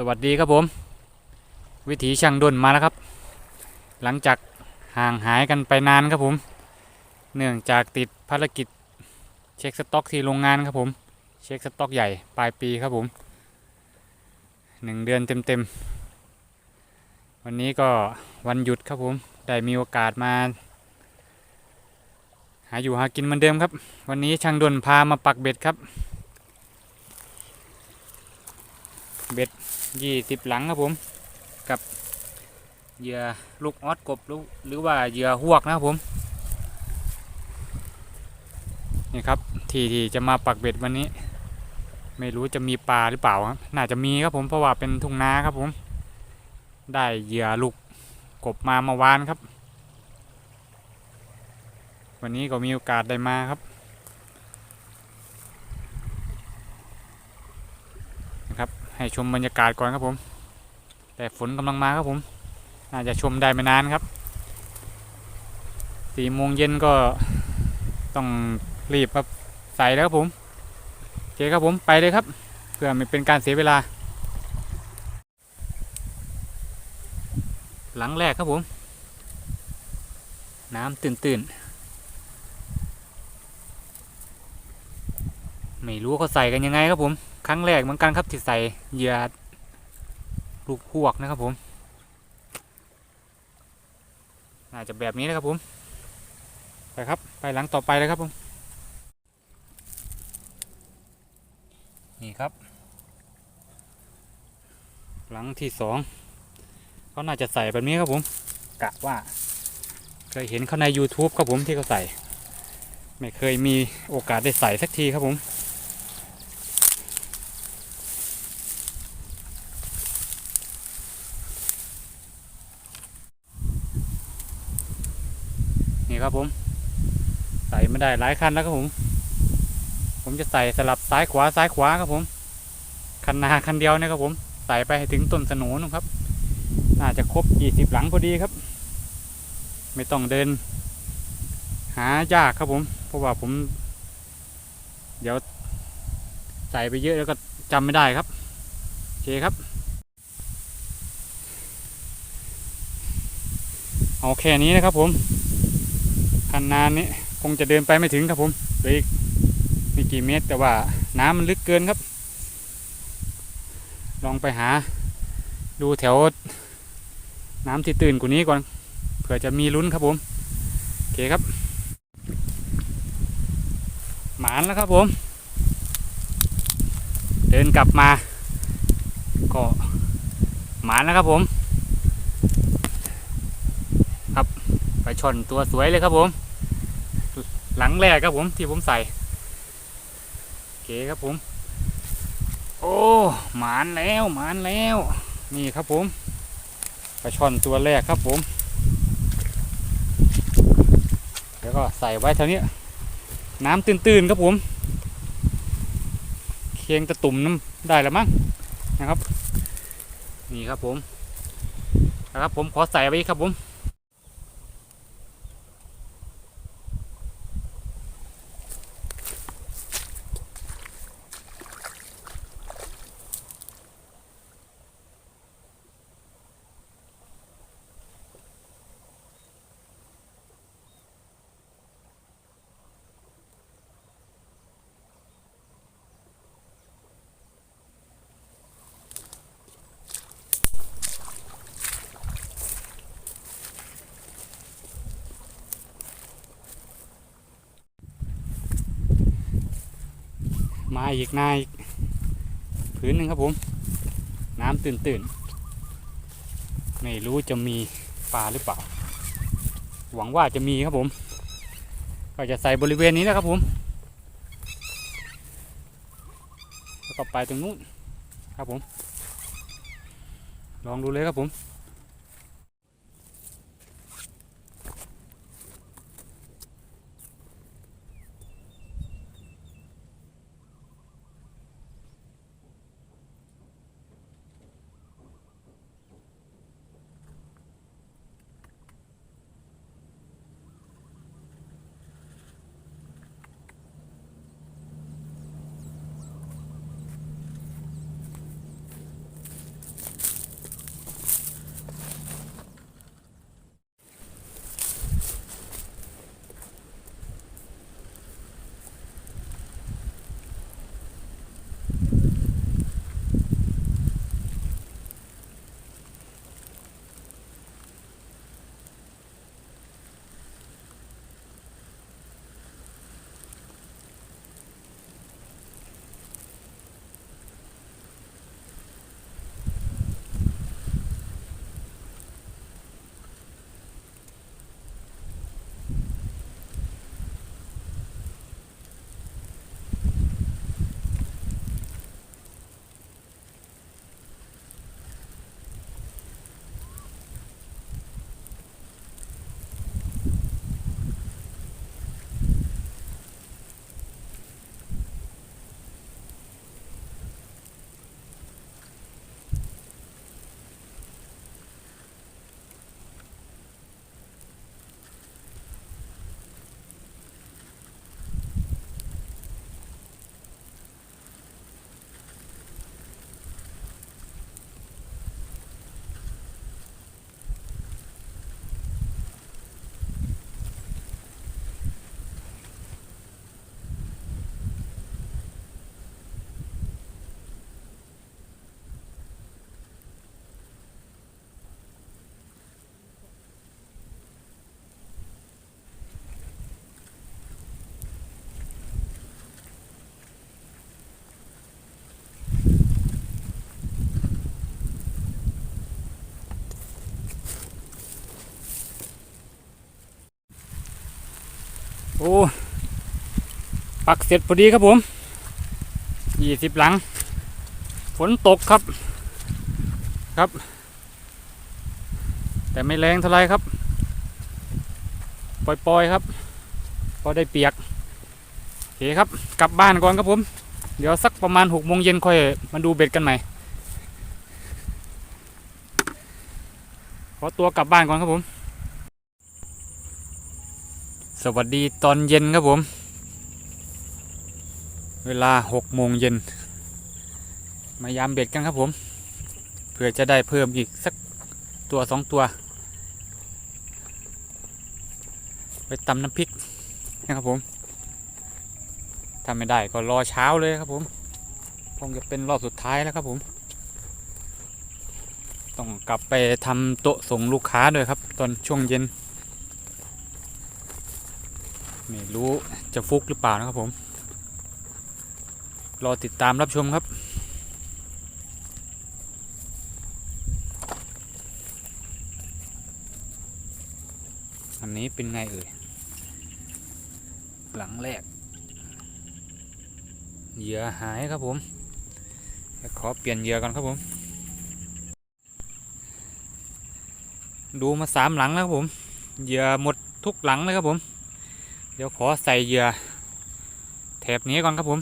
สวัสดีครับผม วิถีช่างดนมาแล้วครับ หลังจากห่างหายกันไปนานครับผม เนื่องจากติดภารกิจเช็คสต็อกที่โรงงานครับผม เช็คสต็อกใหญ่ปลายปีครับผมหนึ่งเดือนเต็มๆ วันนี้ก็วันหยุดครับผม ได้มีโอกาสมา หาอยู่หากินเหมือนเดิมครับ วันนี้ช่างดนพามาปักเบ็ดครับ เบ็ด ยี่สิบหลังครับผม กับเหยื่อลูกออสกบหรือหรือว่าเหยื่อหวกนะครับผม นี่ครับที่ที่จะมาปักเบ็ดวันนี้ ไม่รู้จะมีปลาหรือเปล่าครับ น่าจะมีครับผมเพราะว่าเป็นทุ่งนาครับผม ได้เหยื่อลูกกบมาเมื่อวานครับ วันนี้ก็มีโอกาสได้มาครับนะครับ ให้ชมบรรยากาศก่อนครับผม แต่ฝนกำลังมาครับผม น่าจะชมได้ไม่นานครับสี่โมงเย็นก็ต้องรีบครับใส่แล้วครับผมโอเคครับผมไปเลยครับ เพื่อไม่เป็นการเสียเวลา หลังแรกครับผม น้ำตื่นๆไม่รู้เขาใส่กันยังไงครับผม ครั้งแรกเหมือนกันครับที่ใส่เหยื่อลูกพวกนะครับผม น่าจะแบบนี้นะครับผม ไปครับ ไปหลังต่อไปเลยครับผม นี่ครับ หลังที่สองเขาน่าจะใส่แบบนี้ครับผม กะว่า เคยเห็นเขาใน YouTube ครับผมที่เขาใส่ ไม่เคยมีโอกาสได้ใส่สักทีครับผม นี่ครับผม ใส่ไม่ได้หลายคันแล้วครับผม ผมจะใส่สลับซ้ายขวาซ้ายขวาครับผม คันนาคันเดียวนะครับผม ใส่ไปถึงต้นสนุนครับ น่าจะครบ20หลังพอดีครับ ไม่ต้องเดิน หายากครับผม เพราะว่าผม เดี๋ยว ใส่ไปเยอะแล้วก็จำไม่ได้ครับโอเคครับเอาแค่นี้นะครับผม คันนานนี้คงจะเดินไปไม่ถึงครับผมเหลืออีกไม่กี่เมตร แต่ว่าน้ำมันลึกเกินครับ ลองไปหา ดูแถว น้ำที่ตื่นกว่านี้ก่อนเผื่อจะมีลุ้นครับผมโอเคครับ หมานแล้วครับผม เดินกลับมา ก็หมานแล้วครับผม ครับ ไปชนตัวสวยเลยครับผม หลังแรกครับผมที่ผมใส่โอเคครับผม โอ้หมานแล้วหมานแล้ว นี่ครับผมปลาช่อนตัวแรกครับผม แล้วก็ใส่ไว้เท่านี้น้ำตื้นๆครับผม เคียงตะตุ่มน้ำได้แล้วมั้งนะครับ นี่ครับผมนะครับผมขอใส่ไว้ครับผม มาอีกนายพื้นหนึ่งครับผม น้ำตื่นๆไม่รู้จะมีปลาหรือเปล่า หวังว่าจะมีครับผม ก็จะใส่บริเวณนี้นะครับผม แล้วก็ไปตรงนู้นครับผม ลองดูเลยครับผม อ้ปักเสร็จพอดีครับผมยี่สิบหลัง ฝนตกครับ ครับ แต่ไม่แรงเท่าไรครับ ปล่อยๆครับ พอได้เปียกโอเคครับ กลับบ้านก่อนครับผม เดี๋ยวสักประมาณหกโมงเย็นค่อยมาดูเบ็ดกันใหม่ ขอตัวกลับบ้านก่อนครับผม สวัสดีตอนเย็นครับผม เวลาหกโมงเย็น มายามเบ็ดกันครับผม เพื่อจะได้เพิ่มอีกสักตัวสองตัว ไปตำน้ำพริกนะครับผมถ้าไม่ได้ก็รอเช้าเลยครับผมคงจะเป็นรอบสุดท้ายแล้วครับผม ต้องกลับไปทำโต๊ะส่งลูกค้าด้วยครับ ตอนช่วงเย็น ไม่ รู้จะฟุกหรือเปล่านะครับผม รอติดตามรับชมครับ อันนี้เป็นไงเอ่ย หลังแรก เหยื่อหายครับผม ขอเปลี่ยนเหยื่อก่อนครับผม ดูมาสามหลังแล้วครับผม เหยื่อหมดทุกหลังเลยครับผม เดี๋ยวขอใส่เหยื่อแถบนี้ก่อนครับผม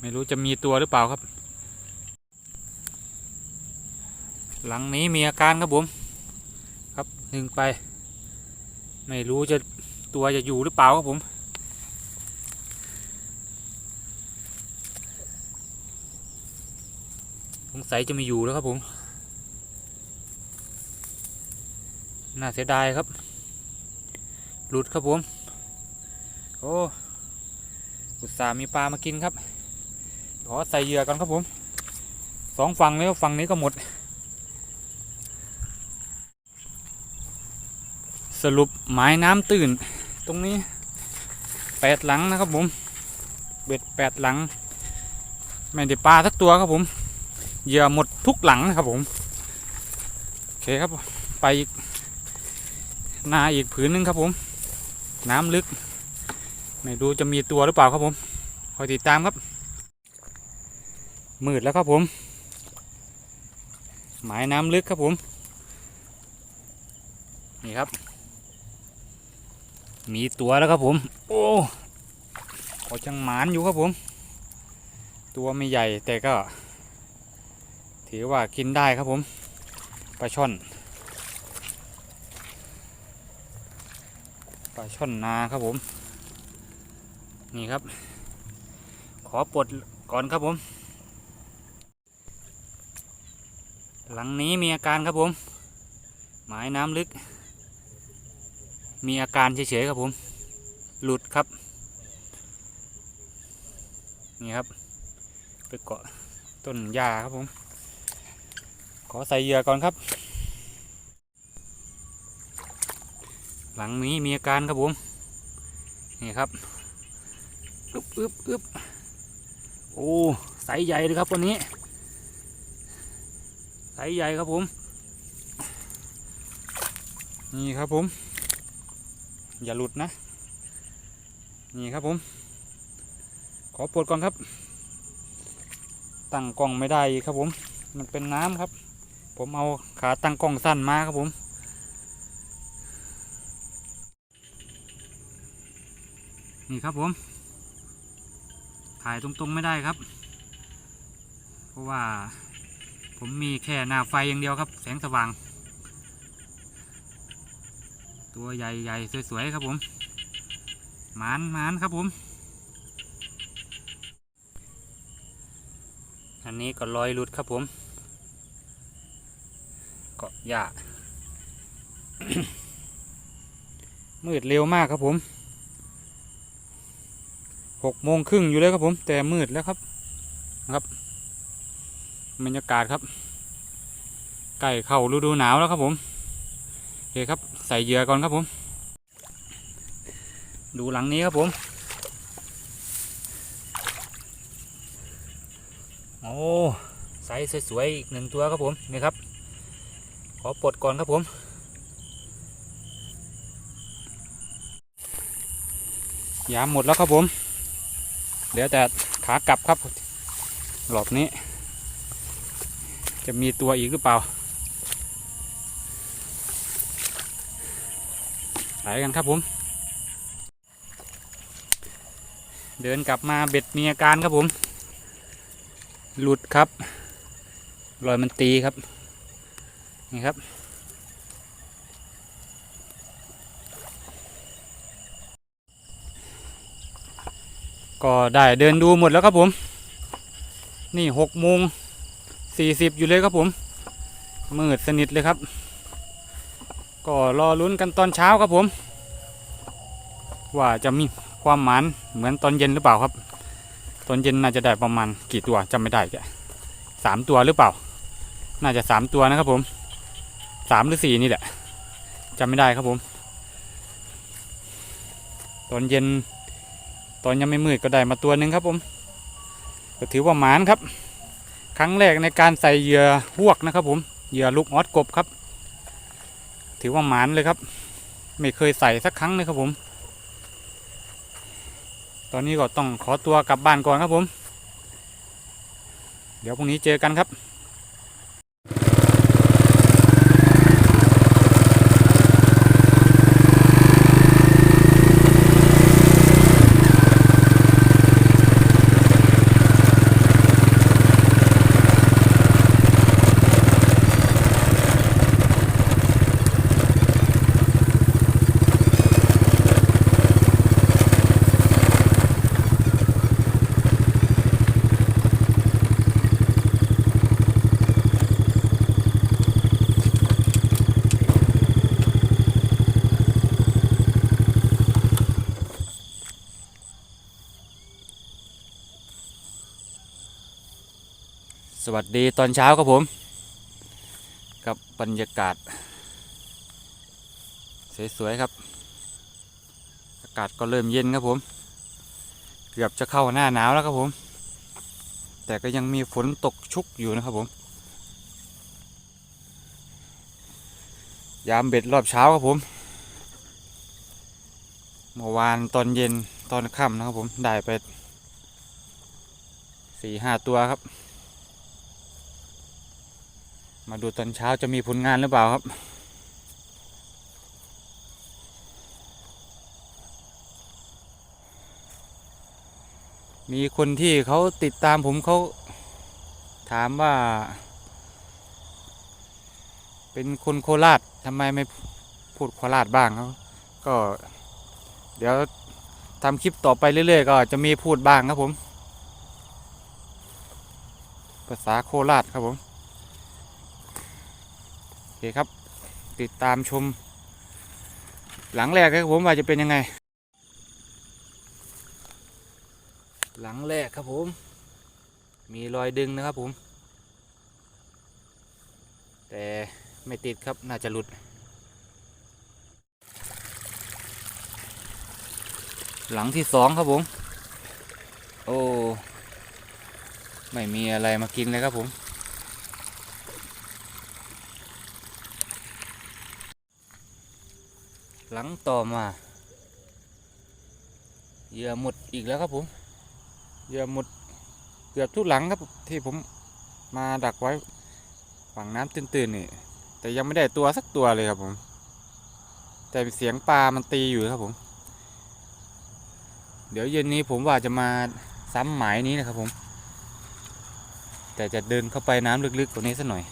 ไม่รู้จะมีตัวหรือเปล่าครับ หลังนี้มีอาการครับผม ครับหนึ่งไป ไม่รู้จะตัวจะอยู่หรือเปล่าครับผมสงสัยจะไม่อยู่แล้วครับผม น่าเสียดายครับ หลุดครับผม โอ้อุตส่าห์มีปลามากินครับ ขอใส่เหยื่อก่อนครับผมสองฝั่งแล้วฝั่งนี้ก็หมด สรุปหมายน้ำตื่น ตรงนี้แปดหลังนะครับผมเบ็ดแปดหลัง ไม่ได้ปลาสักตัวครับผมเหยื่อหมดทุกหลังนะครับผมโอเคครับไปอีกนาอีกผืนหนึงครับผม น้ำลึก ไม่รู้จะมีตัวหรือเปล่าครับผม คอยติดตามครับ มืดแล้วครับผม หมายน้ำลึกครับผม นี่ครับ มีตัวแล้วครับผม โอ้ขอจังหมานอยู่ครับผม ตัวไม่ใหญ่แต่ก็ ถือว่ากินได้ครับผม ปลาช่อนปลาช่อนนาครับผม นี่ครับ ขอปลดก่อนครับผม หลังนี้มีอาการครับผม หมายน้ำลึก มีอาการเฉยๆครับผม หลุดครับ นี่ครับ ไปเกาะต้นหญ้าครับผม ขอใส่เหยื่อก่อนครับ หลังนี้มีอาการครับผม นี่ครับ อึบอึบอึบโอ้ไซส์ใหญ่เลยครับวันนี้ไซส์ใหญ่ครับผม นี่ครับผม อย่าหลุดนะ นี่ครับผม ขอปลดก่อนครับ ตั้งกล้องไม่ได้ครับผม มันเป็นน้ำครับ ผมเอาขาตั้งกล้องสั้นมาครับผมนี่ครับผม ถ่ายตรงๆไม่ได้ครับ เพราะว่าผมมีแค่หน้าไฟอย่างเดียวครับ แสงสว่าง ตัวใหญ่ๆ สวยๆ ครับผมหมานหมานครับผม อันนี้ก็ลอยหลุดครับผมเกาะหญ้ามืดเร็วมากครับผม หกโมงครึ่งอยู่เลยครับผม แต่มืดแล้วครับนะครับบรรยากาศครับใกล้เข้าฤดูหนาวแล้วครับผมโอเคครับใส่เหยื่อก่อนครับผม ดูหลังนี้ครับผม โอ้ไซส์สวยๆอีกหนึ่งตัวครับผมนี่ครับ ขอปลดก่อนครับผมยามหมดแล้วครับผม เหลือแต่ขากลับครับรอบนี้ จะมีตัวอีกหรือเปล่า ไปกันครับผม เดินกลับมาเบ็ดมีอาการครับผม หลุดครับ รอยมันตีครับ นี่ครับ ก็ได้เดินดูหมดแล้วครับผม นี่หกโมงสี่สิบอยู่เลยครับผม มืดสนิทเลยครับ ก็รอลุ้นกันตอนเช้าครับผม ว่าจะมีความหมานเหมือนตอนเย็นหรือเปล่าครับ ตอนเย็นน่าจะได้ประมาณกี่ตัวจำไม่ได้แกสามตัวหรือเปล่า น่าจะสามตัวนะครับผมสามหรือสี่นี่แหละจำไม่ได้ครับผม ตอนเย็น ตอนยังไม่มืดก็ได้มาตัวหนึ่งครับผม ก็ถือว่าหมานครับ ครั้งแรกในการใส่เหยื่อหวกนะครับ ผม เหยื่อลูกออดกบครับ ถือว่าหมานเลยครับ ไม่เคยใส่สักครั้งเลยครับผม ตอนนี้ก็ต้องขอตัวกลับบ้านก่อนครับผม เดี๋ยวพรุ่งนี้เจอกันครับ วัสดีตอนเช้าครับผม กับบรรยากาศ สวยๆครับ อากาศก็เริ่มเย็นครับผม เกือบจะเข้าหน้าหนาวแล้วครับผม แต่ก็ยังมีฝนตกชุกอยู่นะครับผม ยามเบ็ดรอบเช้าครับผม เมื่อวานตอนเย็นตอนค่ำนะครับผม ได้ไปสี่ห้าตัวครับ มาดูตอนเช้าจะมีผลงานหรือเปล่าครับ มีคนที่เขาติดตามผมเขาถามว่า เป็นคนโคราชทำไมไม่พูดโคราชบ้างเขาก็เดี๋ยวทำคลิปต่อไปเรื่อยๆ ก็จะมีพูดบ้างครับผม ภาษาโคราชครับผม เคครับ ติดตามชม หลังแรกครับผมว่าจะเป็นยังไง หลังแรกครับผม มีรอยดึงนะครับผม แต่ไม่ติดครับน่าจะหลุด หลังที่สองครับผม โอ้ ไม่มีอะไรมากินเลยครับผม หลังต่อมาเหยื่อหมดอีกแล้วครับผมเหยื่อหมดเกือบทุกหลังครับที่ผมมาดักไว้ฝั่งน้ำตื้นๆนี่ แต่ยังไม่ได้ตัวสักตัวเลยครับผม แต่เสียงปลามันตีอยู่ครับผม เดี๋ยวเย็นนี้ผมว่าจะมาซ้ำหมายนี้นะครับผม แต่จะเดินเข้าไปน้ำลึกๆกว่านี้สักหน่อย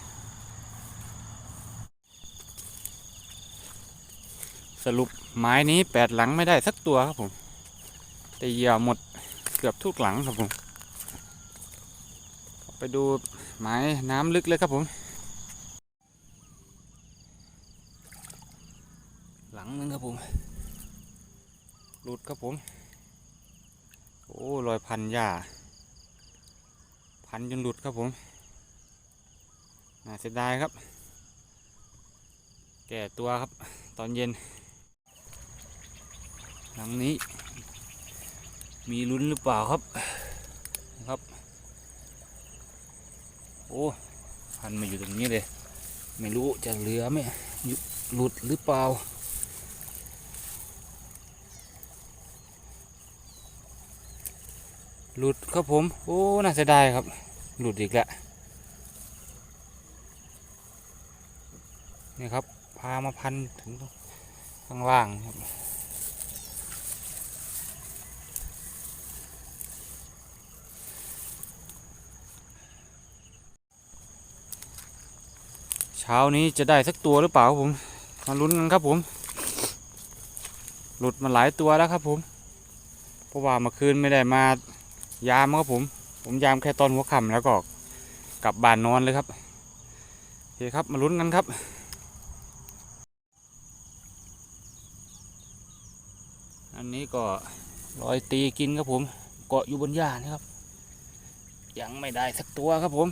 สรุปไม้นี้แปดหลังไม่ได้สักตัวครับผมแต่เหยื่อหมดเกือบทุกหลังครับผม ไปดูไม้น้ำลึกเลยครับผม หลังนึงครับผมหลุดครับผม โอ้รอยพันหญ้าพันจนหลุดครับผมน่าเสียดายครับ แก่ตัวครับตอนเย็น หลังนี้ มีลุ้นหรือเปล่าครับครับ โอ้พันมาอยู่ตรงนี้เลย ไม่รู้จะเหลือไหมหลุดหรือเปล่าหลุดครับผม โอ้ น่าเสียดายครับ หลุดอีกแล้วนี่ครับ พามาพันถึงข้างล่างครับ ช้านี้จะได้สักตัวหรือเปล่าครับผม มาลุ้นกันครับผม หลุดมาหลายตัวแล้วครับผม เพราะว่าเมื่อคืนไม่ได้มายามครับผม ผมยามแค่ตอนหัวค่ำแล้วก็กลับบ้านนอนเลยครับโอเคครับมาลุ้นกันครับอันนี้ก็รอยตีกินครับผม เกาะอยู่บนหญ้านี่ครับ ยังไม่ได้สักตัวครับผม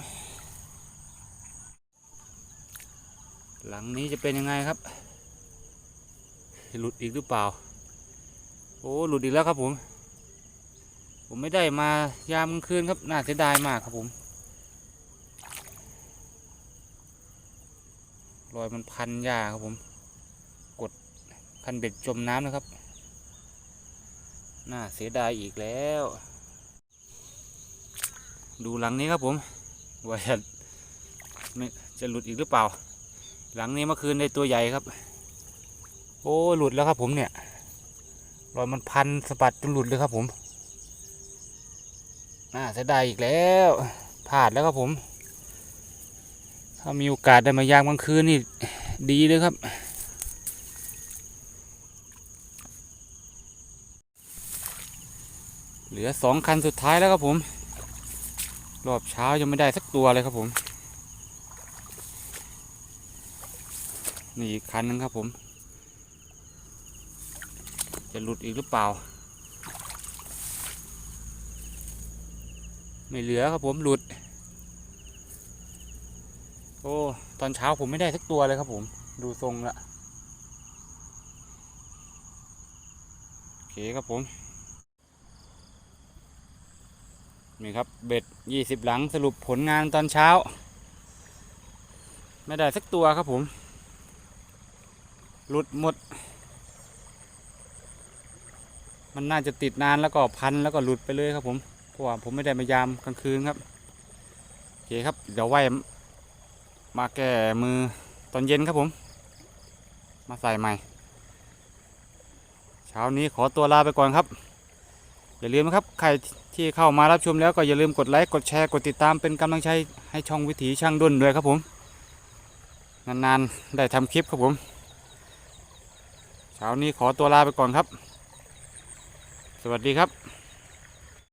หลังนี้จะเป็นยังไงครับ หลุดอีกหรือเปล่า โอ้ หลุดอีกแล้วครับผม ผมไม่ได้มายามกลางคืนครับ น่าเสียดายมากครับผม รอยมันพันหญ้าครับผม กดคันเบ็ดจมน้ำนะครับ น่าเสียดายอีกแล้ว ดูหลังนี้ครับผมว่าจะหลุดอีกหรือเปล่า หลังนี้เมื่อคืนได้ตัวใหญ่ครับ โอ้หลุดแล้วครับผมเนี่ยรอยมันพันสะบัดจนหลุดเลยครับผมน่าเสียดายอีกแล้วพลาดแล้วครับผม ถ้ามีโอกาสได้มายามกลางคืนนี่ดีเลยครับ เหลือสองคันสุดท้ายแล้วครับผม รอบเช้ายังไม่ได้สักตัวเลยครับผม นี่อีกคันหนึงครับผม จะหลุดอีกหรือเปล่า ไม่เหลือครับผมหลุด โอ้ตอนเช้าผมไม่ได้สักตัวเลยครับผม ดูทรงละโอเคครับผมนี่ครับเบ็ดยี่สิบหลังสรุปผลงานตอนเช้า ไม่ได้สักตัวครับผม หลุดหมด มันน่าจะติดนานแล้วก็พันแล้วก็หลุดไปเลยครับผมเพราะว่าผมไม่ได้มายามกลางคืนครับโอเคครับ เดี๋ยวไว้มาแก้มือตอนเย็นครับผม มาใส่ใหม่ เช้านี้ขอตัวลาไปก่อนครับ อย่าลืมนะครับ ใครที่เข้ามารับชมแล้วก็อย่าลืมกดไลค์กดแชร์กดติดตามเป็นกำลังใจให้ช่องวิถีช่างดุนด้วยครับผม นานๆ ได้ทำคลิปครับผม เช้านี้ขอตัวลาไปก่อนครับ สวัสดีครับ